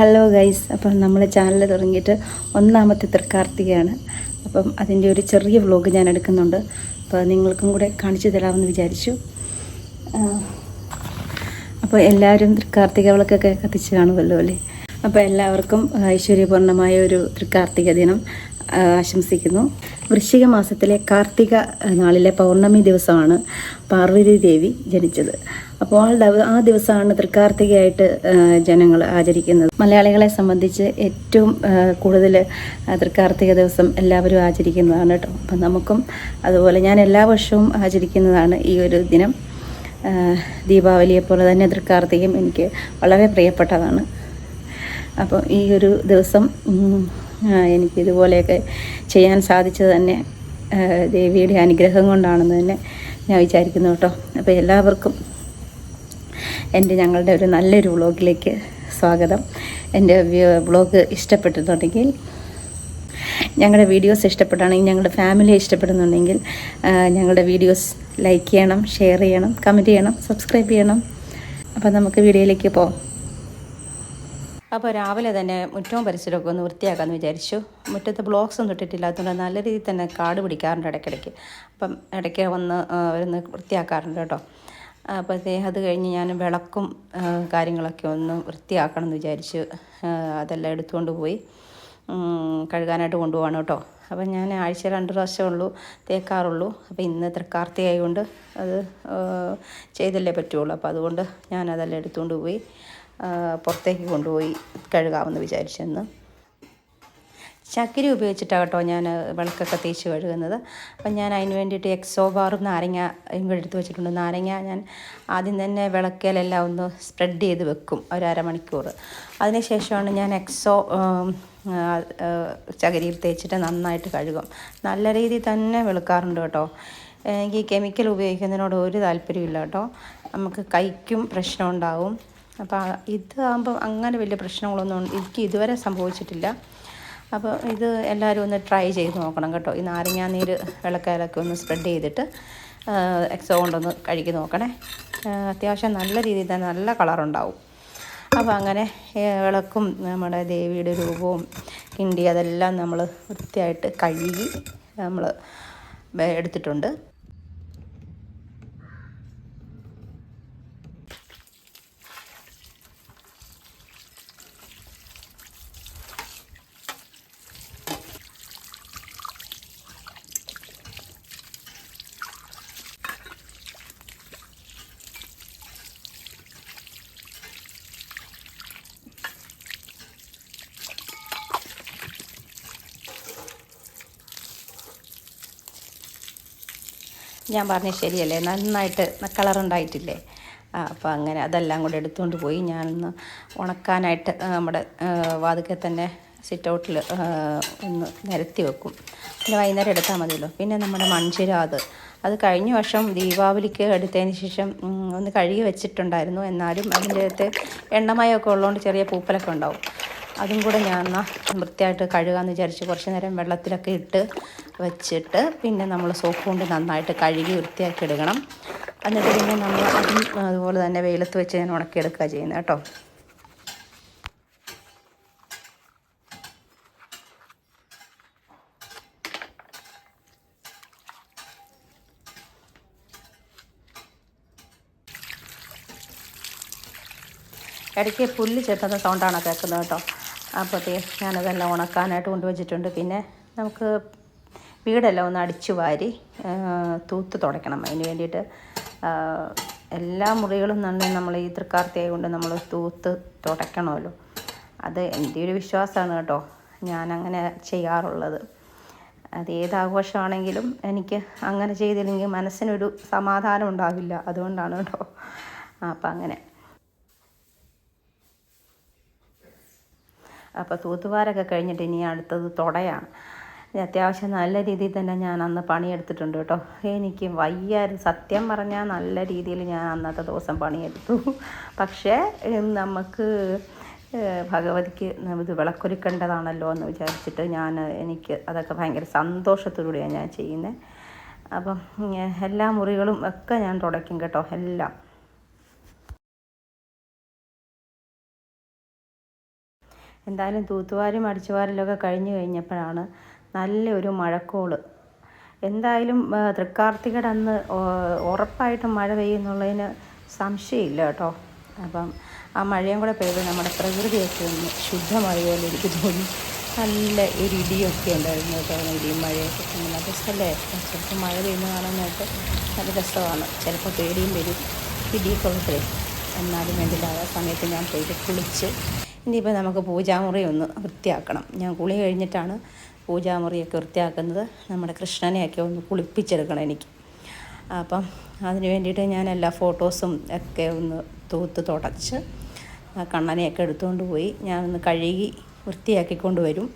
Hello guys അപ്പം നമ്മൾ channel തുടങ്ങിയിട്ട് ഒന്നാമത്തെ തൃക്കാർത്തികയാണ്. അപ്പം അതിന്റെ ഒരു ചെറിയ വ്ലോഗ് ഞാൻ എടുക്കുന്നുണ്ട്. അപ്പോൾ നിങ്ങൾക്കും കൂടെ കാണിച്ചു തരാമെന്ന് വിചാരിച്ചു. അപ്പോൾ എല്ലാവരും തൃക്കാർത്തിക വിളക്കൊക്കെ കത്തിച്ച് കാണുമല്ലോ അല്ലേ? അപ്പോൾ എല്ലാവർക്കും ഐശ്വര്യപൂർണമായ ഒരു തൃക്കാർത്തിക ദിനം ആശംസിക്കുന്നു. വൃശ്ചിക മാസത്തിലെ കാർത്തിക നാളിലെ പൗർണമി ദിവസമാണ് പാർവതി ദേവി ജനിച്ചത്. അപ്പോൾ ആ ദവ- ആ ദിവസമാണ് തൃക്കാർത്തികയായിട്ട് ജനങ്ങൾ ആചരിക്കുന്നത്. മലയാളികളെ സംബന്ധിച്ച് ഏറ്റവും കൂടുതൽ തൃക്കാർത്തിക ദിവസം എല്ലാവരും ആചരിക്കുന്നതാണ് കേട്ടോ. അപ്പം നമുക്കും അതുപോലെ ഞാൻ എല്ലാ വർഷവും ആചരിക്കുന്നതാണ് ഈ ഒരു ദിനം. ദീപാവലിയെ പോലെ തന്നെ തൃക്കാർത്തികം എനിക്ക് വളരെ പ്രിയപ്പെട്ടതാണ്. അപ്പോൾ ഈ ഒരു ദിവസം എനിക്കിതുപോലെയൊക്കെ ചെയ്യാൻ സാധിച്ചത് തന്നെ ദേവിയുടെ അനുഗ്രഹം കൊണ്ടാണെന്ന് തന്നെ ഞാൻ വിചാരിക്കുന്നു കേട്ടോ. അപ്പോൾ എല്ലാവർക്കും എന്റെ ഞങ്ങളുടെ ഒരു നല്ലൊരു വ്ളോഗിലേക്ക് സ്വാഗതം. എന്റെ വ്ളോഗ് ഇഷ്ടപ്പെട്ടിട്ടുണ്ടെങ്കിൽ ഞങ്ങളുടെ വീഡിയോസ് ഇഷ്ടപ്പെടുകയാണെങ്കിൽ ഞങ്ങളുടെ ഫാമിലിയെ ഇഷ്ടപ്പെടുന്നുണ്ടെങ്കിൽ ഞങ്ങളുടെ വീഡിയോസ് ലൈക്ക് ചെയ്യണം ഷെയർ ചെയ്യണം കമന്റ് ചെയ്യണം സബ്സ്ക്രൈബ് ചെയ്യണം. അപ്പോൾ നമുക്ക് വീഡിയോയിലേക്ക് പോകാം അപ്പോൾ രാവിലെ തന്നെ മുറ്റവും പരിസരമൊക്കെ ഒന്ന് വൃത്തിയാക്കാമെന്ന് വിചാരിച്ചു. മുറ്റത്ത് ബ്ലോക്സ് ഒന്നും ഇട്ടിട്ടില്ലാത്തതുകൊണ്ട് നല്ല രീതിയിൽ തന്നെ കാട് പിടിക്കാറുണ്ട് ഇടയ്ക്കിടയ്ക്ക്. അപ്പം ഇടയ്ക്ക് വന്ന് വരുന്ന വൃത്തിയാക്കാറുണ്ട് കേട്ടോ. അപ്പോൾ അത് കഴിഞ്ഞ് ഞാൻ വിളക്കും കാര്യങ്ങളൊക്കെ ഒന്ന് വൃത്തിയാക്കണം എന്ന് വിചാരിച്ചു അതെല്ലാം എടുത്തുകൊണ്ട് പോയി. കഴുകാനായിട്ട് കൊണ്ടുപോകണം കേട്ടോ. അപ്പം ഞാൻ ആഴ്ച രണ്ട് പ്രാവശ്യമേ ഉള്ളൂ തേക്കാറുള്ളൂ. അപ്പോൾ ഇന്ന് തൃക്കാർത്തി ആയതുകൊണ്ട് അത് ചെയ്തല്ലേ പറ്റുള്ളൂ. അപ്പോൾ അതുകൊണ്ട് ഞാനതെല്ലാം എടുത്തുകൊണ്ട് പോയി. പുറത്തേക്ക് കൊണ്ടുപോയി കഴുകാമെന്ന് വിചാരിച്ചെന്ന് ചക്കരി ഉപയോഗിച്ചിട്ടാണ് കേട്ടോ ഞാൻ വിളക്കൊക്കെ തേച്ച് കഴുകുന്നത്. അപ്പം ഞാൻ അതിന് വേണ്ടിയിട്ട് എക്സോ ബാറും നാരങ്ങ എടുത്ത് വെച്ചിട്ടുണ്ട്. നാരങ്ങ ഞാൻ ആദ്യം തന്നെ വിളക്കിലെല്ലാം ഒന്ന് സ്പ്രെഡ് ചെയ്ത് വെക്കും ഒരു അരമണിക്കൂർ. അതിനുശേഷമാണ് ഞാൻ എക്സോ ചകിരിയിൽ തേച്ചിട്ട് നന്നായിട്ട് കഴുകും. നല്ല രീതിയിൽ തന്നെ വെളുക്കാറുണ്ട് കേട്ടോ. എനിക്ക് കെമിക്കൽ ഉപയോഗിക്കുന്നതിനോട് ഒരു താല്പര്യമില്ല കേട്ടോ. നമുക്ക് കൈക്കും പ്രശ്നം ഉണ്ടാവും അപ്പോൾ ഇതാകുമ്പം അങ്ങനെ വലിയ പ്രശ്നങ്ങളൊന്നും എനിക്ക് ഇതുവരെ സംഭവിച്ചിട്ടില്ല. അപ്പോൾ ഇത് എല്ലാവരും ഒന്ന് ട്രൈ ചെയ്ത് നോക്കണം കേട്ടോ. ഈ നാരങ്ങാ നീര് വിളക്കാലൊക്കെ ഒന്ന് സ്പ്രെഡ് ചെയ്തിട്ട് എക്സോ കൊണ്ടൊന്ന് കഴുകി നോക്കണേ. അത്യാവശ്യം നല്ല രീതിയിൽ തന്നെ നല്ല കളറുണ്ടാവും. അപ്പോൾ അങ്ങനെ വിളക്കും നമ്മുടെ ദേവിയുടെ രൂപവും കിണ്ടി അതെല്ലാം നമ്മൾ വൃത്തിയായിട്ട് കഴുകി നമ്മൾ എടുത്തിട്ടുണ്ട്. ഞാൻ പറഞ്ഞു ശരിയല്ലേ? നന്നായിട്ട് കളറുണ്ടായിട്ടില്ലേ അപ്പോൾ അങ്ങനെ അതെല്ലാം കൂടെ എടുത്തുകൊണ്ട് പോയി. ഞാനൊന്ന് ഉണക്കാനായിട്ട് നമ്മുടെ വാതുക്കെ തന്നെ സിറ്റ് ഔട്ടിൽ ഒന്ന് നിരത്തി വെക്കും. പിന്നെ വൈകുന്നേരം എടുത്താൽ മതിയല്ലോ. പിന്നെ നമ്മുടെ മൺചിരാത് അത്. കഴിഞ്ഞ വർഷം ദീപാവലിക്ക് എടുത്തതിന് ശേഷം ഒന്ന് കഴുകി വെച്ചിട്ടുണ്ടായിരുന്നു. എന്നാലും അതിന്റെ അകത്ത് എണ്ണമയമൊക്കെ ഉള്ളതുകൊണ്ട് ചെറിയ പൂപ്പലൊക്കെ ഉണ്ടാവും. അതും കൂടെ ഞാൻ എന്നാൽ വൃത്തിയായിട്ട് കഴുകാമെന്ന് വിചാരിച്ച് കുറച്ച് നേരം വെള്ളത്തിലൊക്കെ ഇട്ട് വെച്ചിട്ട് പിന്നെ നമ്മൾ സോപ്പ് കൊണ്ട് നന്നായിട്ട് കഴുകി വൃത്തിയാക്കി എടുക്കണം. എന്നിട്ട് പിന്നെ നമ്മൾ അതും അതുപോലെ തന്നെ വെയിലത്ത് വെച്ച് ഞാൻ ഉണക്കിയെടുക്കുക ചെയ്യുന്നത് കേട്ടോ. ഇടയ്ക്ക് പുല്ല് ചെത്തുന്ന സൗണ്ടാണ് കേൾക്കുന്നത് കേട്ടോ? അപ്പോഴത്തേ ഞാനതെല്ലാം ഉണക്കാനായിട്ട് കൊണ്ടുവച്ചിട്ടുണ്ട്. പിന്നെ നമുക്ക് വീടെല്ലാം ഒന്ന് അടിച്ചു വാരി തൂത്ത് തുടയ്ക്കണം. അതിന് വേണ്ടിയിട്ട് എല്ലാ മുറികളും തന്നെ നമ്മൾ ഈ തൃക്കാർത്തിയായ കൊണ്ട് നമ്മൾ തൂത്ത് തുടയ്ക്കണമല്ലോ. അത് എന്റെ ഒരു വിശ്വാസമാണ് കേട്ടോ. ഞാനങ്ങനെ ചെയ്യാറുള്ളത്. അത് ഏത് ആഘോഷമാണെങ്കിലും എനിക്ക് അങ്ങനെ ചെയ്തില്ലെങ്കിൽ മനസ്സിനൊരു സമാധാനം ഉണ്ടാവില്ല. അതുകൊണ്ടാണ് കേട്ടോ. അപ്പം അങ്ങനെ. അപ്പോൾ തൂത്തുവാരൊക്കെ കഴിഞ്ഞിട്ട് ഇനി അടുത്തത് തുടയാണ്. അത്യാവശ്യം നല്ല രീതിയിൽ തന്നെ ഞാൻ അന്ന് പണിയെടുത്തിട്ടുണ്ട് കേട്ടോ. എനിക്ക് വയ്യായിരുന്നു സത്യം പറഞ്ഞാൽ നല്ല രീതിയിൽ ഞാൻ അന്നത്തെ ദിവസം പണിയെടുത്തു. പക്ഷേ നമുക്ക് ഭഗവതിക്ക് ഇത് വിളക്കൊരുക്കേണ്ടതാണല്ലോ എന്ന് വിചാരിച്ചിട്ട് ഞാൻ എനിക്ക് അതൊക്കെ ഭയങ്കര സന്തോഷത്തോടുകൂടിയാണ് ഞാൻ ചെയ്യുന്നത്. അപ്പം എല്ലാ മുറികളും ഒക്കെ ഞാൻ തുടയ്ക്കും കേട്ടോ എല്ലാം. എന്തായാലും തൂത്തുവാരും അടിച്ചുവാരലൊക്കെ കഴിഞ്ഞു കഴിഞ്ഞപ്പോഴാണ് നല്ലൊരു മഴക്കോൾ. എന്തായാലും തൃക്കാർത്തികയുടെ അന്ന് ഉറപ്പായിട്ടും മഴ പെയ്യുന്നുള്ളതിന് സംശയമില്ല കേട്ടോ. അപ്പം ആ മഴയും കൂടെ പെയ്ത് നമ്മുടെ പ്രകൃതിയൊക്കെ ഒന്ന് ശുദ്ധമായ പോലെ എനിക്ക് തോന്നി. നല്ല ഒരു ഇടിയൊക്കെ ഉണ്ടായിരുന്നു കേട്ടോ ഇടിയും മഴയൊക്കെ നല്ല രസമല്ലേ ചിലപ്പോൾ മഴ പെയ്യുന്ന കാണാനായിട്ട് നല്ല രസമാണ്. ചിലപ്പോൾ പേടിയും വരും. ഇടിയൊക്കെ ഉള്ളപ്പോഴേ എന്നാലും വേണ്ടില്ല. ആ സമയത്ത് ഞാൻ പോയിട്ട് കുളിച്ച് ഇനിയിപ്പോൾ നമുക്ക് പൂജാമുറി ഒന്ന് വൃത്തിയാക്കണം. ഞാൻ കുളി കഴിഞ്ഞിട്ടാണ് പൂജാമുറിയൊക്കെ വൃത്തിയാക്കുന്നത്. നമ്മുടെ കൃഷ്ണനെയൊക്കെ ഒന്ന് കുളിപ്പിച്ചെടുക്കണം എനിക്ക്. അപ്പം അതിന് വേണ്ടിയിട്ട് ഞാൻ എല്ലാ ഫോട്ടോസും ഒക്കെ ഒന്ന് തൂത്ത് തുടച്ച് കണ്ണനെയൊക്കെ എടുത്തുകൊണ്ട് പോയി. ഞാനൊന്ന് കഴുകി വൃത്തിയാക്കിക്കൊണ്ട് വരും.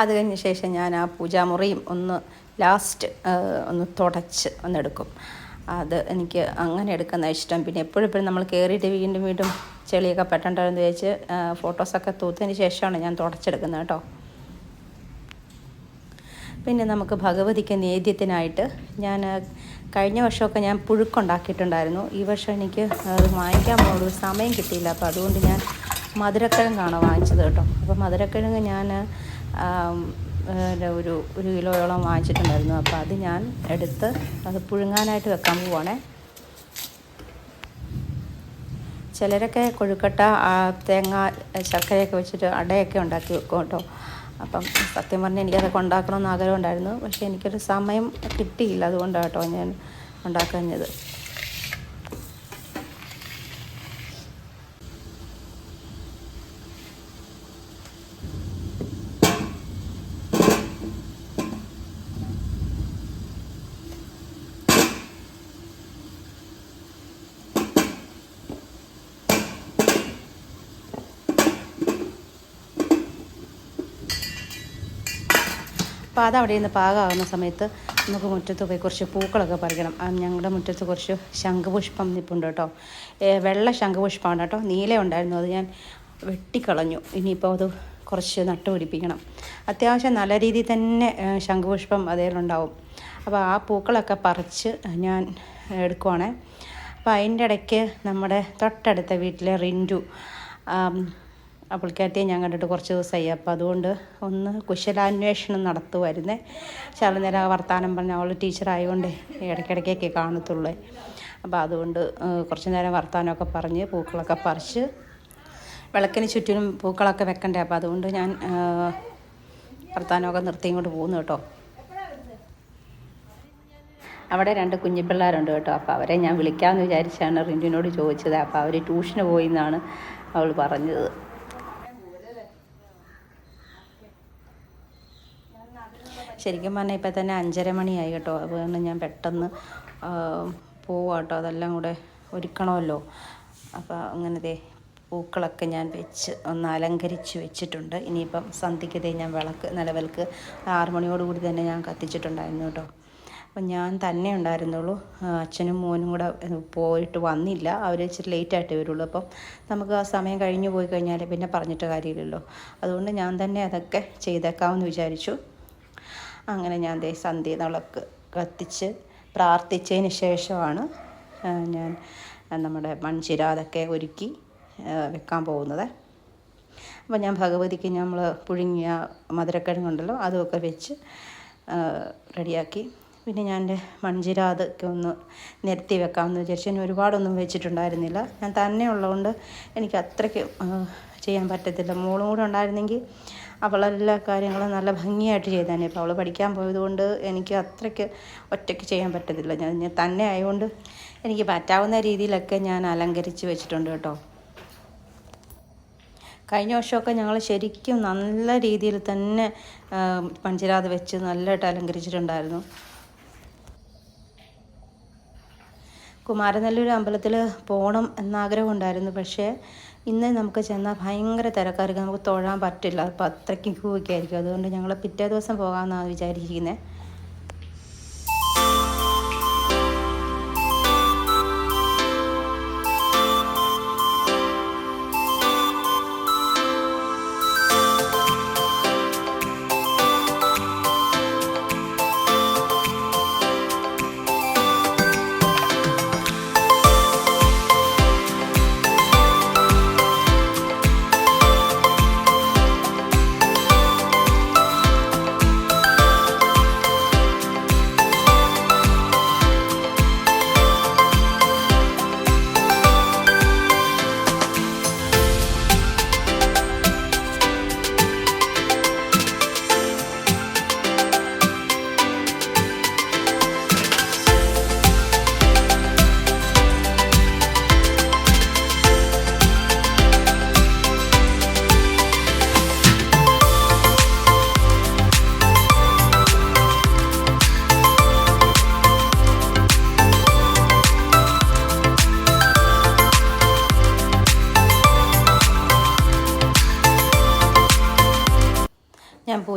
അത് കഴിഞ്ഞ ശേഷം ഞാൻ ആ പൂജാമുറിയും ഒന്ന് ലാസ്റ്റ് ഒന്ന് തുടച്ച് ഒന്നെടുക്കും അത് എനിക്ക് അങ്ങനെ എടുക്കുന്ന ഇഷ്ടം. പിന്നെ എപ്പോഴും എപ്പോഴും നമ്മൾ കയറിയിട്ട് വീണ്ടും വീണ്ടും ചെളിയൊക്കെ പെട്ടണ്ടെന്ന് വെച്ച് ഫോട്ടോസൊക്കെ തൂത്തതിന് ശേഷമാണ് ഞാൻ തുടച്ചെടുക്കുന്നത് കേട്ടോ. പിന്നെ നമുക്ക് ഭഗവതിക്ക് നേദ്യത്തിനായിട്ട് ഞാൻ കഴിഞ്ഞ വർഷമൊക്കെ ഞാൻ പുഴുക്കുണ്ടാക്കിയിട്ടുണ്ടായിരുന്നു. ഈ വർഷം എനിക്ക് അത് വാങ്ങിക്കാൻ പോകുന്ന ഒരു സമയം കിട്ടിയില്ല. അപ്പോൾ അതുകൊണ്ട് ഞാൻ മധുരക്കിഴങ്ങാണ് വാങ്ങിച്ചത് കേട്ടോ. അപ്പോൾ മധുരക്കിഴങ്ങ് ഞാൻ ഒരു ഒരു കിലോയോളം വാങ്ങിച്ചിട്ടുണ്ടായിരുന്നു. അപ്പോൾ അത് ഞാൻ എടുത്ത് അത് പുഴുങ്ങാനായിട്ട് വെക്കാൻ പോവാണേ. ചിലരൊക്കെ കൊഴുക്കട്ട തേങ്ങ ശർക്കരയൊക്കെ വെച്ചിട്ട് അടയൊക്കെ ഉണ്ടാക്കി വെക്കും കേട്ടോ. അപ്പം സത്യം പറഞ്ഞാൽ എനിക്കതൊക്കെ ഉണ്ടാക്കണമെന്ന് ആഗ്രഹം ഉണ്ടായിരുന്നു പക്ഷേ എനിക്കൊരു സമയം കിട്ടിയില്ല അതുകൊണ്ടാണ് കേട്ടോ ഞാൻ ഉണ്ടാക്കുന്നത്. അപ്പോൾ അത് അവിടെ നിന്ന് പാകമാകുന്ന സമയത്ത് നമുക്ക് മുറ്റത്ത് പോയി കുറച്ച് പൂക്കളൊക്കെ പറിക്കണം. ഞങ്ങളുടെ മുറ്റത്ത് കുറച്ച് ശംഖുപുഷ്പം നിൽപ്പുണ്ട് കേട്ടോ വെള്ള ശംഖുപുഷ്പമാണ് കേട്ടോ നീല ഉണ്ടായിരുന്നു. അത് ഞാൻ വെട്ടിക്കളഞ്ഞു. ഇനിയിപ്പോൾ അത് കുറച്ച് നട്ടുപിടിപ്പിക്കണം അത്യാവശ്യം നല്ല രീതിയിൽ തന്നെ ശംഖുപുഷ്പം അതേലുണ്ടാവും അപ്പോൾ ആ പൂക്കളൊക്കെ പറിച്ച് ഞാൻ എടുക്കുവാണേ. അപ്പോൾ അതിന്റെ ഇടയ്ക്ക് നമ്മുടെ തൊട്ടടുത്ത വീട്ടിലെ റിന്റു ആം, പുള്ളിക്കാരത്തിയെ ഞാൻ കണ്ടിട്ട് കുറച്ച് ദിവസമായി. അപ്പോൾ അതുകൊണ്ട് ഒന്ന് കുശലാന്വേഷണം നടത്തുമായിരുന്നേ ശാല നേരം വർത്താനം പറഞ്ഞ അവൾ ടീച്ചറായതുകൊണ്ട് ഇടയ്ക്കിടയ്ക്കൊക്കെ കാണത്തുള്ളേ. അപ്പോൾ അതുകൊണ്ട് കുറച്ച് നേരം വർത്താനമൊക്കെ പറഞ്ഞ് പൂക്കളൊക്കെ പറിച്ച് വിളക്കിന് ചുറ്റിനും പൂക്കളൊക്കെ വെക്കണ്ടേ. അപ്പോൾ അതുകൊണ്ട് ഞാൻ വർത്തമാനമൊക്കെ നിർത്തി ഇങ്ങോട്ട് പോകുന്നു കേട്ടോ. അവിടെ രണ്ട് കുഞ്ഞിപ്പിള്ളേരുണ്ട് കേട്ടോ. അപ്പോൾ അവരെ ഞാൻ വിളിക്കാമെന്ന് വിചാരിച്ചാണ് റിന്റിനോട് ചോദിച്ചത്. അപ്പോൾ അവർ ട്യൂഷന് പോയി എന്നാണ് അവൾ പറഞ്ഞത്. ശരിക്കും പറഞ്ഞാൽ ഇപ്പം തന്നെ അഞ്ചര മണിയായി കേട്ടോ. അതുകൊണ്ട് ഞാൻ പെട്ടെന്ന് പോവാം കേട്ടോ. അതെല്ലാം കൂടെ ഒരുക്കണമല്ലോ. അപ്പോൾ അങ്ങനത്തെ പൂക്കളൊക്കെ ഞാൻ വെച്ച് ഒന്ന് അലങ്കരിച്ച് വെച്ചിട്ടുണ്ട്. ഇനിയിപ്പം സന്ധ്യയ്ക്ക് ദേ ഞാൻ വിളക്ക് നിലവിളക്ക് ആറ് മണിയോടുകൂടി തന്നെ ഞാൻ കത്തിച്ചിട്ടുണ്ടായിരുന്നു കേട്ടോ. അപ്പം ഞാൻ തന്നെ ഉണ്ടായിരുന്നുള്ളൂ. അച്ഛനും മോനും കൂടെ പോയിട്ട് വന്നില്ല. അവർ ഇച്ചിരി ലേറ്റായിട്ട് വരുള്ളൂ. അപ്പം നമുക്ക് ആ സമയം കഴിഞ്ഞു പോയി കഴിഞ്ഞാൽ പിന്നെ പറഞ്ഞിട്ട് കാര്യമില്ലല്ലോ. അതുകൊണ്ട് ഞാൻ തന്നെ അതൊക്കെ ചെയ്തേക്കാമെന്ന് വിചാരിച്ചു. അങ്ങനെ ഞാൻ ദേ സന്ധ്യ വിളക്ക് കത്തിച്ച് പ്രാർത്ഥിച്ചതിന് ശേഷമാണ് ഞാൻ നമ്മുടെ മൺചിര അതൊക്കെ ഒരുക്കി വെക്കാൻ പോകുന്നത്. അപ്പോൾ ഞാൻ ഭഗവതിക്ക് നമ്മൾ പുഴുങ്ങിയ മധുരക്കിഴങ്ങുണ്ടല്ലോ അതുമൊക്കെ വെച്ച് റെഡിയാക്കി. പിന്നെ ഞാൻ എന്റെ മൺചിര അതൊക്കെ ഒന്ന് നിരത്തി വെക്കാമെന്ന് വിചാരിച്ചു. ഞാൻ ഒരുപാടൊന്നും വെച്ചിട്ടുണ്ടായിരുന്നില്ല. ഞാൻ തന്നെ ഉള്ളതുകൊണ്ട് എനിക്ക് അത്രയ്ക്ക് ചെയ്യാൻ പറ്റത്തില്ല. മോളും കൂടെ ഉണ്ടായിരുന്നെങ്കിൽ അവളെല്ലാ കാര്യങ്ങളും നല്ല ഭംഗിയായിട്ട് ചെയ്തേനെ. ഇപ്പോൾ അവൾ പഠിക്കാൻ പോയതുകൊണ്ട് എനിക്ക് അത്രയ്ക്ക് ഒറ്റയ്ക്ക് ചെയ്യാൻ പറ്റത്തില്ല. ഞാൻ തന്നെ ആയതുകൊണ്ട് എനിക്ക് പറ്റാവുന്ന രീതിയിലൊക്കെ ഞാൻ അലങ്കരിച്ച് വെച്ചിട്ടുണ്ട് കേട്ടോ. കഴിഞ്ഞ വർഷമൊക്കെ ഞങ്ങൾ ശരിക്കും നല്ല രീതിയിൽ തന്നെ പഞ്ചരാത് വെച്ച് നല്ലതായിട്ട് അലങ്കരിച്ചിട്ടുണ്ടായിരുന്നു. കുമാരനെല്ലൂർ അമ്പലത്തിൽ പോകണം എന്നാഗ്രഹം ഉണ്ടായിരുന്നു പക്ഷേ ഇന്ന് നമുക്ക് ചെന്നാൽ ഭയങ്കര തിരക്കായിരിക്കും. നമുക്ക് തൊഴാൻ പറ്റില്ല. അപ്പോൾ അത്രയ്ക്കും ക്യൂ ഒക്കെ ആയിരിക്കും. അതുകൊണ്ട് ഞങ്ങൾ പിറ്റേ ദിവസം പോകാമെന്നാണ് വിചാരിച്ചിരിക്കുന്നത്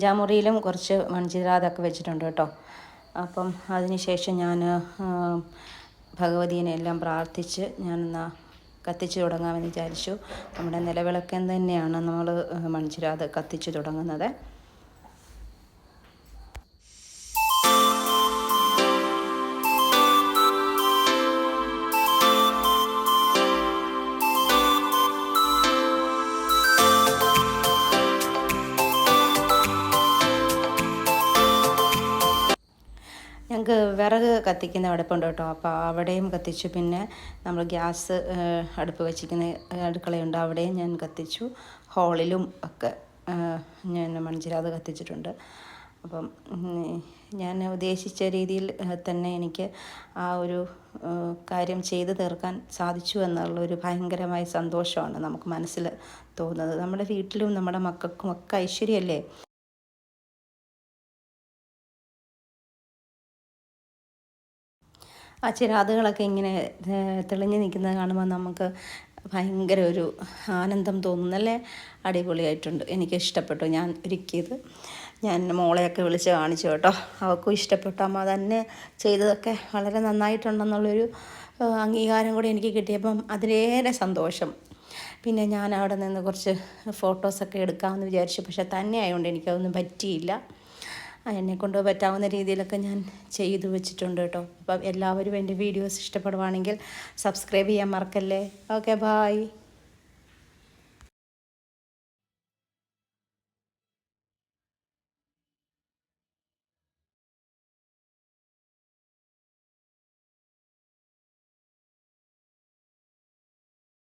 പൂജാമുറിയിലും കുറച്ച് മൺചിരാതൊക്കെ വെച്ചിട്ടുണ്ട് കേട്ടോ. അപ്പം അതിനുശേഷം ഞാൻ ഭഗവതിനെ എല്ലാം പ്രാർത്ഥിച്ച് ഞാൻ കത്തിച്ചു തുടങ്ങാമെന്ന് വിചാരിച്ചു. നമ്മുടെ നിലവിളക്കൻ തന്നെയാണ് നമ്മൾ മൺചിരാത് കത്തിച്ച് തുടങ്ങുന്നത്. കത്തിക്കുന്ന അടുപ്പുണ്ട് കേട്ടോ. അപ്പോൾ അവിടെയും കത്തിച്ചു. പിന്നെ നമ്മൾ ഗ്യാസ് അടുപ്പ് വെച്ചിരിക്കുന്ന അടുക്കളയുണ്ട്. അവിടെയും ഞാൻ കത്തിച്ചു. ഹോളിലും ഒക്കെ ഞാൻ മൺചിരാത് കത്തിച്ചിട്ടുണ്ട്. അപ്പം ഞാൻ ഉദ്ദേശിച്ച രീതിയിൽ തന്നെ എനിക്ക് ആ ഒരു കാര്യം ചെയ്തു തീർക്കാൻ സാധിച്ചു എന്നുള്ള ഒരു ഭയങ്കരമായ സന്തോഷമാണ് നമുക്ക് മനസ്സിൽ തോന്നുന്നത്. നമ്മുടെ വീട്ടിലും നമ്മുടെ മക്കൾക്കും ഒക്കെ ഐശ്വര്യമല്ലേ? ആ ചിരാതുകളൊക്കെ ഇങ്ങനെ തെളിഞ്ഞു നിൽക്കുന്നത് കാണുമ്പോൾ നമുക്ക് ഭയങ്കര ഒരു ആനന്ദം തോന്നുന്നല്ലേ അടിപൊളിയായിട്ടുണ്ട്. എനിക്ക് ഇഷ്ടപ്പെട്ടു ഞാൻ ഒരുക്കിയത്. ഞാൻ മോളെയൊക്കെ വിളിച്ച് കാണിച്ചു കേട്ടോ. അവൾക്കും ഇഷ്ടപ്പെട്ടു. അമ്മ തന്നെ ചെയ്തതൊക്കെ വളരെ നന്നായിട്ടുണ്ടെന്നുള്ളൊരു അംഗീകാരം കൂടി എനിക്ക് കിട്ടിയപ്പം അതിലേറെ സന്തോഷം. പിന്നെ ഞാൻ അവിടെ നിന്ന് കുറച്ച് ഫോട്ടോസൊക്കെ എടുക്കാമെന്ന് വിചാരിച്ചു. പക്ഷെ തന്നെ ആയതുകൊണ്ട് എനിക്കതൊന്നും പറ്റിയില്ല. എന്നെ കൊണ്ട് പറ്റാവുന്ന രീതിയിലൊക്കെ ഞാൻ ചെയ്തു വെച്ചിട്ടുണ്ട് കേട്ടോ. അപ്പം എല്ലാവരും എന്റെ വീഡിയോസ് ഇഷ്ടപ്പെടുവാണെങ്കിൽ സബ്സ്ക്രൈബ് ചെയ്യാൻ മറക്കല്ലേ? Okay bye